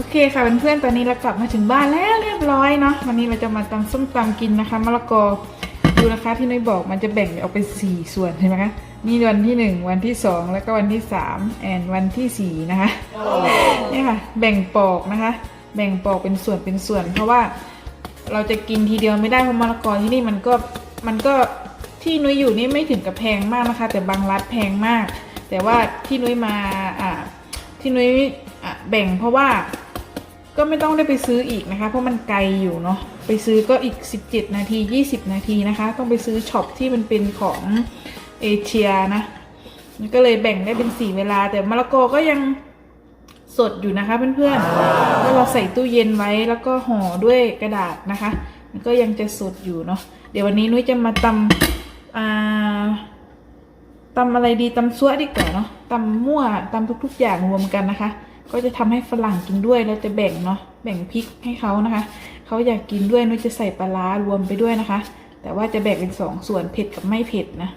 โอเคค่ะเพื่อนๆ ตอนนี้เรากลับมาถึงบ้านแล้วเรียบร้อยเนาะ วันนี้เราจะมาตำส้มตำกินนะคะมะละกอ ดูนะคะที่นุ้ยบอกมันจะแบ่งออกเป็นสี่ส่วนเห็นไหมคะนี่วันที่หนึ่งวันที่สองแล้วก็วันที่สามแอนวันที่สี่นะคะ นี่ค่ะ แบ่งปอกนะคะ แบ่งปอกเป็นส่วนเป็นส่วน เพราะว่าเราจะกินทีเดียวไม่ได้เพราะมะละกอที่นี่มันก็มันก็ที่นุ้ยอยู่นี่ไม่ถึงกับแพงมากนะคะ แต่บางรัฐแพงมาก แต่ว่าที่นุ้ยมาอ่าที่นุ้ยแบ่งเพราะว่า ก็ไม่ต้องได้ไปซื้ออีกนะคะ เพราะมันไกลอยู่เนาะไปซื้อก็อีก 17 นาที 20 นาทีนะคะ ต้องไปซื้อช็อปที่มันเป็นของเอเชียนะก็เลยแบ่งได้เป็น4เวลา แต่มะละกอก็ยังสดอยู่นะคะเพื่อนๆแล้วเราใส่ตู้เย็นไว้แล้วก็ห่อด้วยกระดาษนะคะมันก็ยังจะสดอยู่เนาะเดี๋ยววันนี้นุ้ยจะมาตำอ่าตำอะไรดีตำซั่วดีกว่าเนาะตำมั่วตำทุก ๆ อย่างรวมกันนะคะ ก็จะทำให้ฝรั่งกินด้วยแล้วจะแบ่งเนาะแบ่งพริกให้เขานะคะเขาอยากกินด้วยนุ้ยจะใส่ปลาร้ารวมไปด้วยนะคะ แต่ว่าจะแบ่งเป็นสองส่วนเผ็ดกับไม่เผ็ดนะ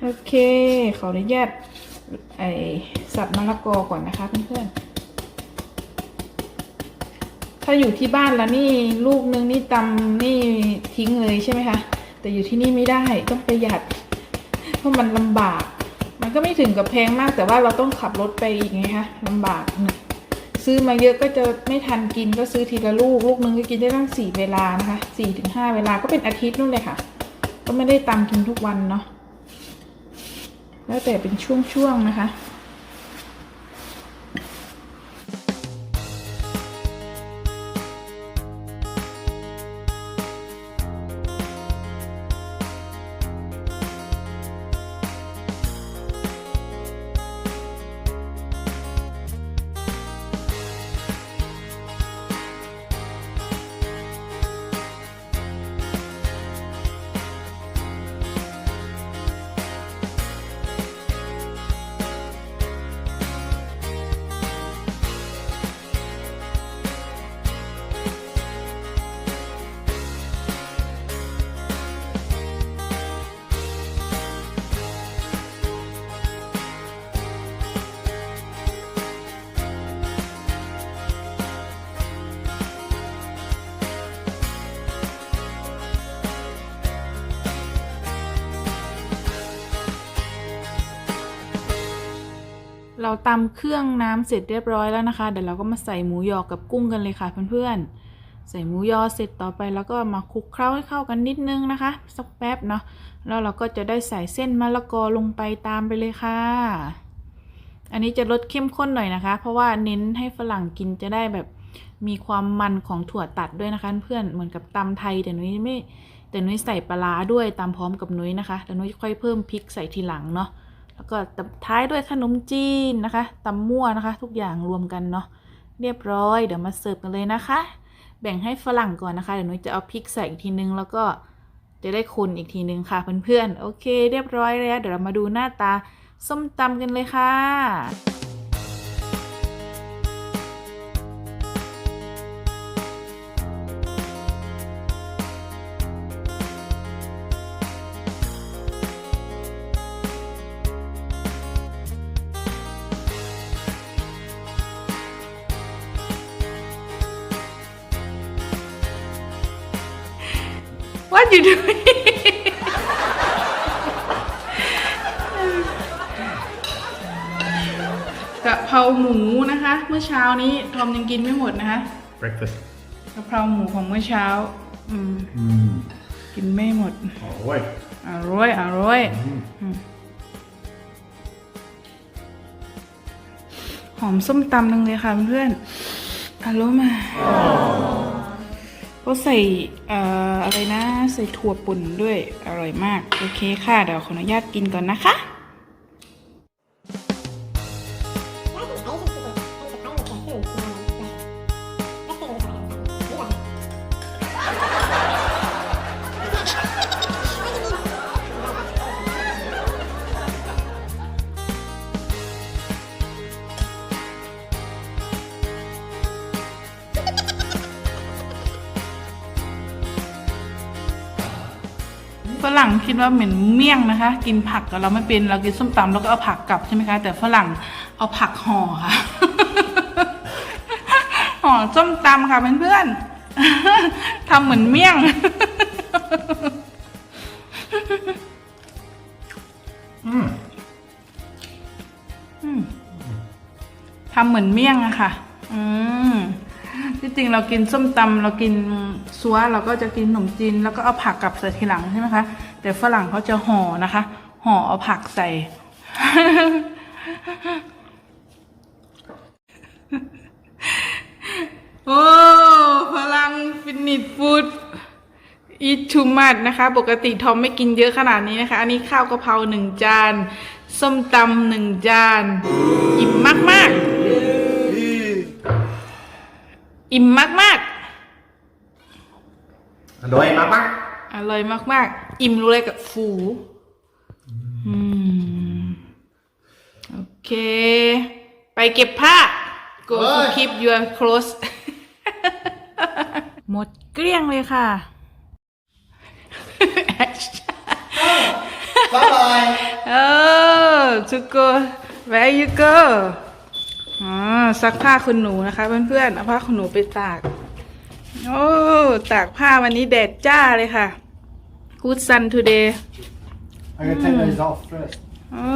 โอเคขออนุญาตไอสับมะละกอก่อนนะคะเพื่อนๆถ้าอยู่ที่บ้านแล้วนี่ลูกนึงนี่ตำนี่ทิ้งเลยใช่ไหมคะแต่อยู่ที่นี่ไม่ได้ต้องประหยัดเพราะมันลำบาก มันก็ไม่ถึงกับแพงมากแต่ว่าเราต้องขับรถไปอีกไงคะลำบากซื้อมาเยอะก็จะไม่ทันกินก็ซื้อทีละลูก ลูกนึงก็กินได้ตั้งสี่เวลานะคะสี่ถึงห้าเวลาก็เป็นอาทิตย์นู่นเลยค่ะ ก็ไม่ได้ตามกินทุกวันเนาะแล้วแต่เป็นช่วงๆนะคะ เราตำเครื่องน้ำเสร็จเรียบร้อยแล้วนะคะ เดี๋ยวเราก็มาใส่หมูยอกับกุ้งกันเลยค่ะเพื่อนๆ ใส่หมูยอเสร็จต่อไปแล้วก็มาคลุกเคล้าให้เข้ากันนิดนึงนะคะ สักแป๊บเนาะ แล้วเราก็จะได้ใส่เส้นมะละกอลงไปตามไปเลยค่ะ อันนี้จะลดเข้มข้นหน่อยนะคะ เพราะว่าเน้นให้ฝรั่งกินจะได้แบบมีความมันของถั่วตัดด้วยนะคะ เพื่อน เหมือนกับตำไทยแต่นุ้ยไม่แต่นุ้ยใส่ปลาร้าด้วยตามพร้อมกับนุ้ยนะคะ แต่นุ้ยค่อยเพิ่มพริกใส่ทีหลังเนาะ แล้วก็ตบท้ายด้วยขนมจีนนะคะตำมั่วนะคะ ทุกอย่างรวมกันเนาะเรียบร้อยเดี๋ยวมาเสิร์ฟกันเลยนะคะ แบ่งให้ฝรั่งก่อนนะคะเดี๋ยวนุ้ยจะเอาพริกใส่อีกทีนึงแล้วก็จะได้คนอีกทีนึงค่ะเพื่อนๆโอเค เรียบร้อยแล้วเดี๋ยวเรามาดูหน้าตาส้มตำกันเลยค่ะ What you doing กะเพราหมูนะคะ เมื่อเช้านี้ทอมยังกินไม่หมดนะคะ Breakfast. กะเพราหมูของเมื่อเช้า อืม Mm. กินไม่หมด All right. อร่อยอร่อยอืมหอมส้มตำจังเลยค่ะเพื่อนอร่อยมา ก็ใส่เอ่ออะไรนะ ใส่ถั่วป่นด้วยอร่อยมาก โอเคค่ะ เดี๋ยวขออนุญาตกินก่อนนะคะ รั่งคิดว่าเหม็นเมี่ยงนะคะ กินผักกับเราไม่เป็นเรากินส้มตำแล้วก็เอาผักกลับใช่ไหมคะ แต่ฝรั่งเอาผักห่อค่ะห่อส้มตำค่ะเพื่อนๆทำเหมือนเมี่ยง Mm. อืมทำเหมือนเมี่ยงอะค่ะ อืมที่จริงเรากินส้มตำเรากินซัวเราก็จะกินขนมจีนแล้วก็เอาผักกลับใส่ทีหลังใช่ไหมคะ แต่ฝรั่งเขาจะห่อนะคะ ห่อเอาผักใส่ โอ้พลังฟินิชฟู้ดอีทูมัดนะคะ ปกติทอมไม่กินเยอะขนาดนี้นะคะ อันนี้ข้าวกะเพราหนึ่งจาน ส้มตำหนึ่งจาน อิ่มมากๆอิ่มมาก Đôi má bắt ๆอ ร่อยมาก ๆ อิ่มรู้เลยกับฟูอืมโอเค ไปเก็บผ้า go to เฮ้ย keep your clothes หมดเกลี้ยงเลยค่ะ Bye bye เออ to go where you go อ๋อซักผ้าคุณหนูนะคะเพื่อนๆเอาผ้าคุณหนูไปตาก โอ้ตากผ้าวันนี้แดดจ้าเลยค่ะ good sun today I'm gonna take those off first อ๋อ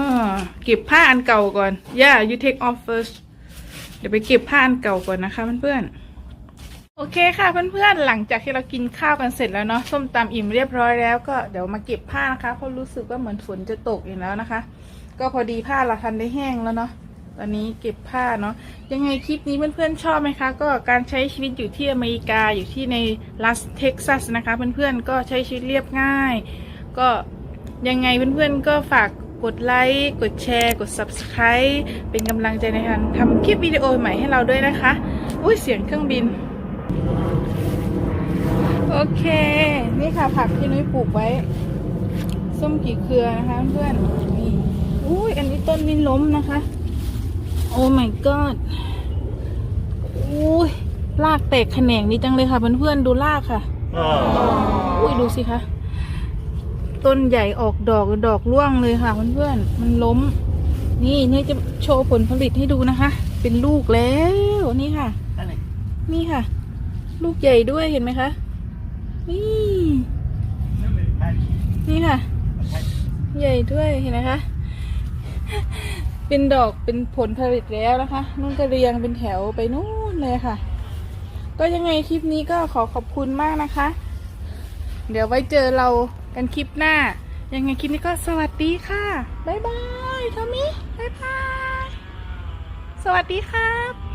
เก็บผ้าอันเก่าก่อน yeah you take off first เดี๋ยวไปเก็บผ้าอันเก่าก่อนนะคะเพื่อนๆ โอเคค่ะเพื่อนๆ หลังจากที่เรากินข้าวกันเสร็จแล้วเนาะ ส้มตำอิ่มเรียบร้อยแล้วก็เดี๋ยวมาเก็บผ้านะคะ เพราะรู้สึกว่าเหมือนฝนจะตกอีกแล้วนะคะ ก็พอดีผ้าเราทันได้แห้งแล้วเนาะต อนนี้เก็บผ้าเนาะยังไงคลิปนี้เพื่อนๆชอบไหมคะ ก็การใช้ชีวิตอยู่ที่อเมริกาอยู่ที่ในรัสเท็กซัสนะคะเพื่อนๆก็ใช้ชีวิตเรียบง่าย ก็ยังไงเพื่อนๆก็ฝากกดไลค์กดแชร์ กด Subscribe เป็นกำลังใจในการทำคลิปวิดีโอใหม่ให้เราด้วยนะคะ อุ้ยเสียงเครื่องบิน โอเค นี่ค่ะผักที่นุ้ยปลูกไว้ ส้มกี่เครือนะคะเพื่อนนี่อุ้ยอันนี้ต้นนี้ล้มนะคะ โอ้ my god อุ้ยรากแตกแขนงนี้จังเลยค่ะเพื่อนๆดูรากค่ะอุ้ยดูสิคะต้นใหญ่ออกดอกดอกร่วงเลยค่ะเพื่อนๆมันล้ม นี่เนี่ยจะโชว์ผลผลิตให้ดูนะคะ เป็นลูกแล้วนี่ค่ะนี่ค่ะ ลูกใหญ่ด้วยเห็นไหมคะนี่นี่ค่ะ ใหญ่ด้วยเห็นไหมคะ เป็นดอกเป็นผลผลิตแล้วนะคะนุ่นก็เรียงเป็นแถวไปนู่นเลยค่ะ ก็ยังไงคลิปนี้ก็ขอขอบคุณมากนะคะ เดี๋ยวไว้เจอเรากันคลิปหน้า ยังไงคลิปนี้ก็สวัสดีค่ะ บ๊ายบายทอมมี่บ๊ายบาย สวัสดีครับ